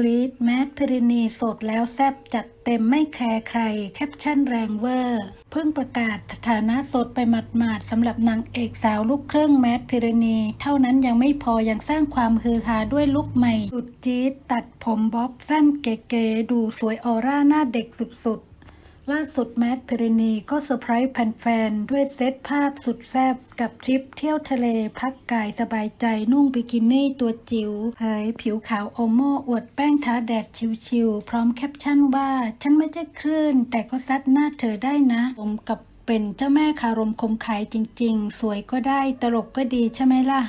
กรีดแมทพรินีสดแล้วแซบจัดเต็มไม่แคร์ใคร แคปชั่นแรงเวอร์ เพิ่งประกาศสถานะสดไปหมาดๆสำหรับนางเอกสาวลูกเครื่องแมทพิรณีเท่านั้นยังไม่พอยังสร้างความฮือฮาด้วยลุคใหม่สุดจี๊ดตัดผมบ๊อบสั้นเก๋ๆดูสวยออร่าหน้าเด็กสุดๆ ล่าสุดแมทพิรณีก็เซอร์ไพรส์แฟนๆ ด้วยเซตภาพสุดแซ่บกับทริปเที่ยวทะเลพักกายสบายใจนุ่งบิกินี่ตัวจิ๋วเผยผิวขาวโอโมอวดแป้งทาแดดชิวๆ พร้อมแคปชั่นว่า ฉันไม่ใช่คลื่น แต่ก็ซัดหน้าเธอได้นะผมกับเป็นเจ้าแม่คารมคมขายจริงๆ สวยก็ได้ตลกก็ดีใช่ไหมล่ะ